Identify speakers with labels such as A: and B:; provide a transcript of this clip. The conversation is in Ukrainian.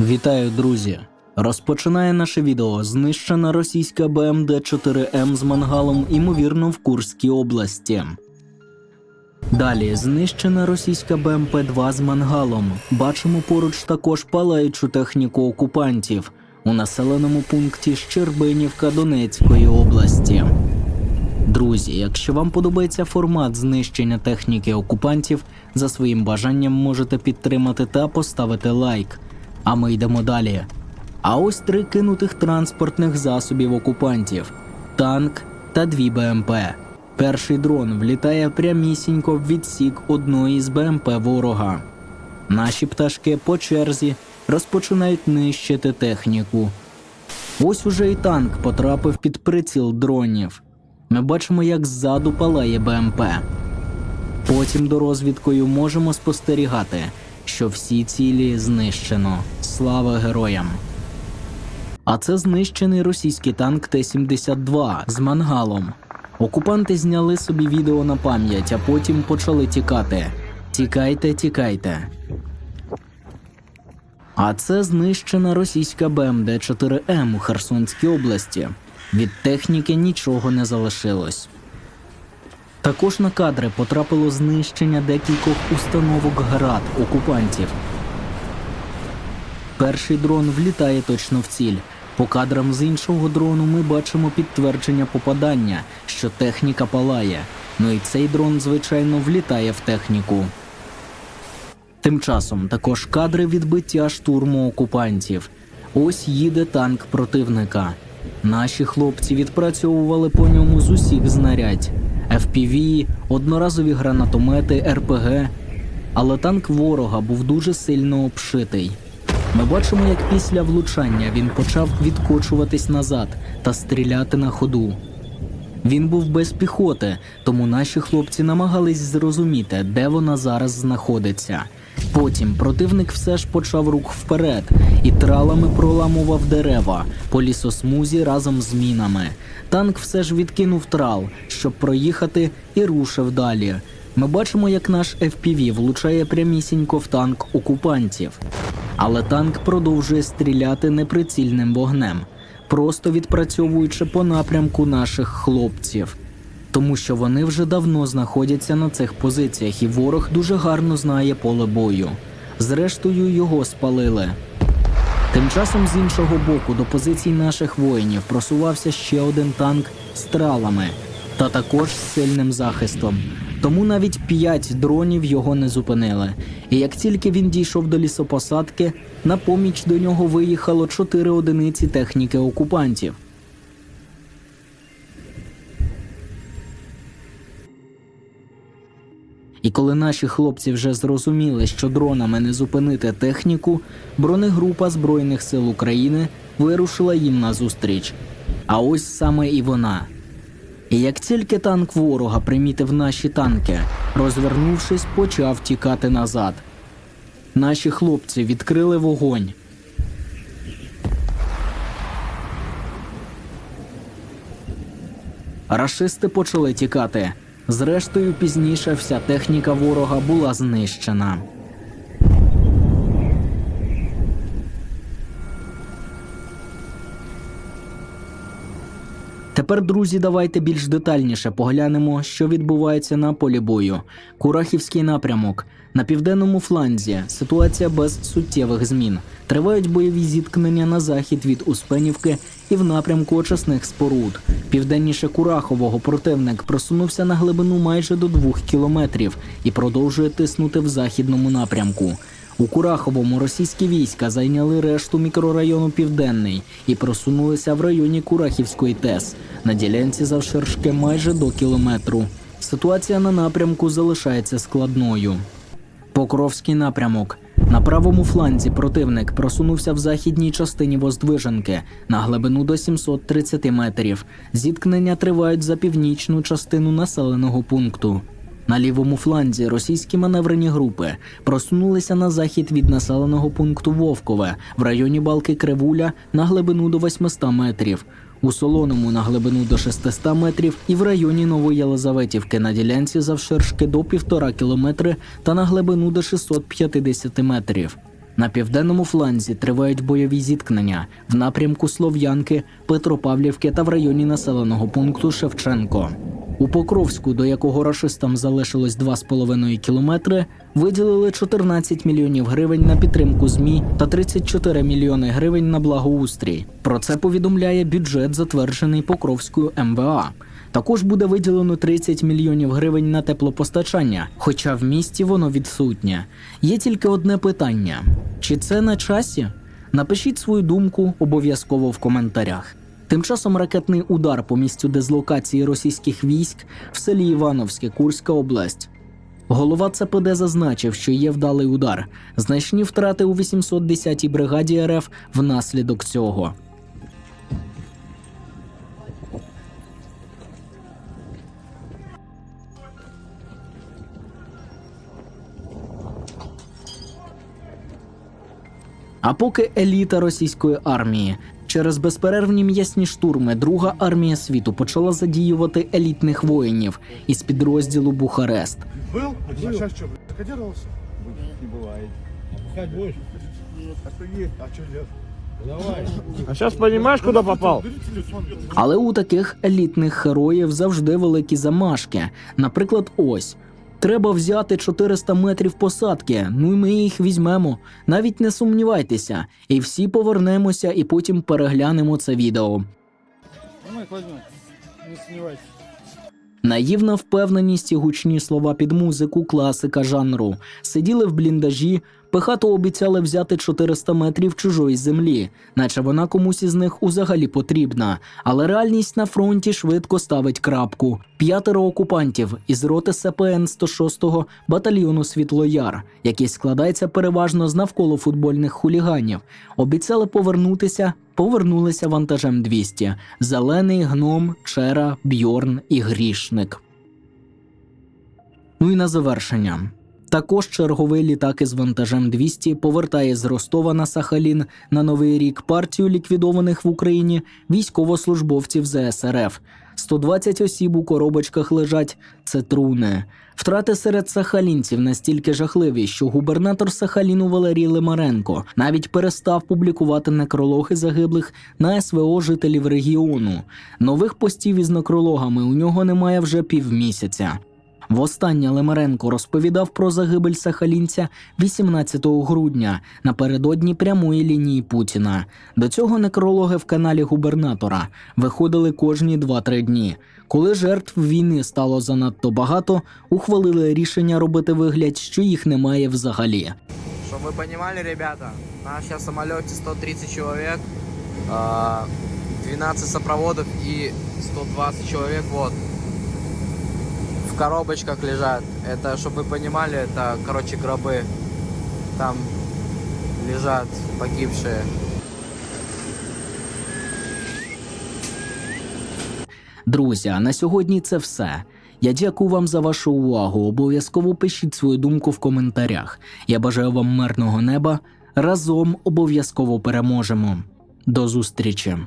A: Вітаю, друзі! Розпочинає наше відео знищена російська БМД-4М з мангалом, ймовірно, в Курській області. Далі знищена російська БМП-2 з мангалом. Бачимо поруч також палаючу техніку окупантів у населеному пункті Щербинівка Донецької області. Друзі, якщо вам подобається формат знищення техніки окупантів, за своїм бажанням можете підтримати та поставити лайк. А ми йдемо далі. А ось три кинутих транспортних засобів окупантів: танк та дві БМП. Перший дрон влітає прямісінько в відсік одної з БМП ворога. Наші пташки по черзі розпочинають нищити техніку. Ось уже і танк потрапив під приціл дронів. Ми бачимо, як ззаду палає БМП. Потім до розвідкою можемо спостерігати, що всі цілі знищено. Слава героям! А це знищений російський танк Т-72 з мангалом. Окупанти зняли собі відео на пам'ять, а потім почали тікати. Тікайте, тікайте. А це знищена російська БМД 4М у Херсонській області. Від техніки нічого не залишилось. Також на кадри потрапило знищення декількох установок град окупантів. Перший дрон влітає точно в ціль. По кадрам з іншого дрону ми бачимо підтвердження попадання, що техніка палає. Ну і цей дрон, звичайно, влітає в техніку. Тим часом також кадри відбиття штурму окупантів. Ось їде танк противника. Наші хлопці відпрацьовували по ньому з усіх знарядь: FPV, одноразові гранатомети, РПГ. Але танк ворога був дуже сильно обшитий. Ми бачимо, як після влучання він почав відкочуватись назад та стріляти на ходу. Він був без піхоти, тому наші хлопці намагались зрозуміти, де вона зараз знаходиться. Потім противник все ж почав рух вперед і тралами проламував дерева по лісосмузі разом з мінами. Танк все ж відкинув трал, щоб проїхати, і рушив далі. Ми бачимо, як наш FPV влучає прямісінько в танк окупантів. Але танк продовжує стріляти неприцільним вогнем, просто відпрацьовуючи по напрямку наших хлопців. Тому що вони вже давно знаходяться на цих позиціях, і ворог дуже гарно знає поле бою. Зрештою, його спалили. Тим часом з іншого боку до позицій наших воїнів просувався ще один танк з тралами та також сильним захистом. Тому навіть п'ять дронів його не зупинили. І як тільки він дійшов до лісопосадки, на поміч до нього виїхало чотири одиниці техніки окупантів. І коли наші хлопці вже зрозуміли, що дронами не зупинити техніку, бронегрупа Збройних сил України вирушила їм назустріч. А ось саме і вона. І як тільки танк ворога примітив наші танки, розвернувшись, почав тікати назад. Наші хлопці відкрили вогонь. Рашисти почали тікати. Зрештою, пізніше вся техніка ворога була знищена. Тепер, друзі, давайте більш детальніше поглянемо, що відбувається на полі бою. Курахівський напрямок. На південному фланзі ситуація без суттєвих змін. Тривають бойові зіткнення на захід від Успенівки і в напрямку очисних споруд. Південніше Курахового противник просунувся на глибину майже до двох кілометрів і продовжує тиснути в західному напрямку. У Кураховому російські війська зайняли решту мікрорайону Південний і просунулися в районі Курахівської ТЕС на ділянці завширшки майже до кілометру. Ситуація на напрямку залишається складною. Покровський напрямок. На правому фланзі противник просунувся в західній частині Воздвиженки на глибину до 730 метрів. Зіткнення тривають за північну частину населеного пункту. На лівому фланзі російські маневрені групи просунулися на захід від населеного пункту Вовкове в районі Балки Кривуля на глибину до 800 метрів. У Солоному на глибину до 600 метрів і в районі Нової Єлизаветівки на ділянці завширшки до 1,5 кілометри та на глибину до 650 метрів. На південному фланзі тривають бойові зіткнення в напрямку Слов'янки, Петропавлівки та в районі населеного пункту Шевченко. У Покровську, до якого рашистам залишилось 2,5 кілометри, виділили 14 мільйонів гривень на підтримку ЗМІ та 34 мільйони гривень на благоустрій. Про це повідомляє бюджет, затверджений Покровською МВА. Також буде виділено 30 мільйонів гривень на теплопостачання, хоча в місті воно відсутнє. Є тільки одне питання: чи це на часі? Напишіть свою думку обов'язково в коментарях. Тим часом ракетний удар по місцю дислокації російських військ в селі Івановське, Курська область. Голова ЦПД зазначив, що є вдалий удар. Значні втрати у 810-й бригаді РФ внаслідок цього. А поки еліта російської армії через безперервні м'ясні штурми друга армія світу почала задіювати елітних воїнів із підрозділу Бухарест.
B: Был? А сейчас что, закодировался?
C: Не. Пускать будешь?
B: А что есть? А что нет?
C: Давай.
D: А куда попал?
B: Бери телефон.
A: Але у таких елітних героїв завжди великі замашки. Наприклад, ось. Треба взяти 400 метрів посадки, ну і ми їх візьмемо. Навіть не сумнівайтеся, і всі повернемося і потім переглянемо це відео.
C: Ми їх візьмемо. Не сумнівайтеся.
A: Наївна впевненість і гучні слова під музику класика жанру. Сиділи в бліндажі, пихато обіцяли взяти 400 метрів чужої землі, наче вона комусь із них узагалі потрібна. Але реальність на фронті швидко ставить крапку. П'ятеро окупантів із роти СПН 106-го батальйону Світлояр, який складається переважно з навколо футбольних хуліганів, обіцяли повернутися. Повернулися вантажем 200 – Зелений, Гном, Чера, Бьорн і Грішник. Ну і на завершення. Також черговий літак із вантажем 200 повертає з Ростова на Сахалін на новий рік партію ліквідованих в Україні військовослужбовців ЗСРФ. 120 осіб у коробочках лежать це труни. Втрати серед сахалінців настільки жахливі, що губернатор Сахаліну Валерій Лимаренко навіть перестав публікувати некрологи загиблих на СВО жителів регіону. Нових постів із некрологами у нього немає вже півмісяця. Востаннє Лемаренко розповідав про загибель сахалінця 18 грудня напередодні прямої лінії Путіна. До цього некрологи в каналі губернатора виходили кожні 2-3 дні. Коли жертв війни стало занадто багато, ухвалили рішення робити вигляд, що їх немає взагалі.
E: Чтобы вы понимали, ребята, на сейчас самолете 130 человек, а, 12 сопроводов и 120 человек вот коробочках лежат. Это, чтобы вы понимали, это, короче, гробы. Там лежат погибшие.
A: Друзі, а на сьогодні це все. Я дякую вам за вашу увагу. Обов'язково пишіть свою думку в коментарях. Я бажаю вам мирного неба. Разом обов'язково переможемо. До зустрічі!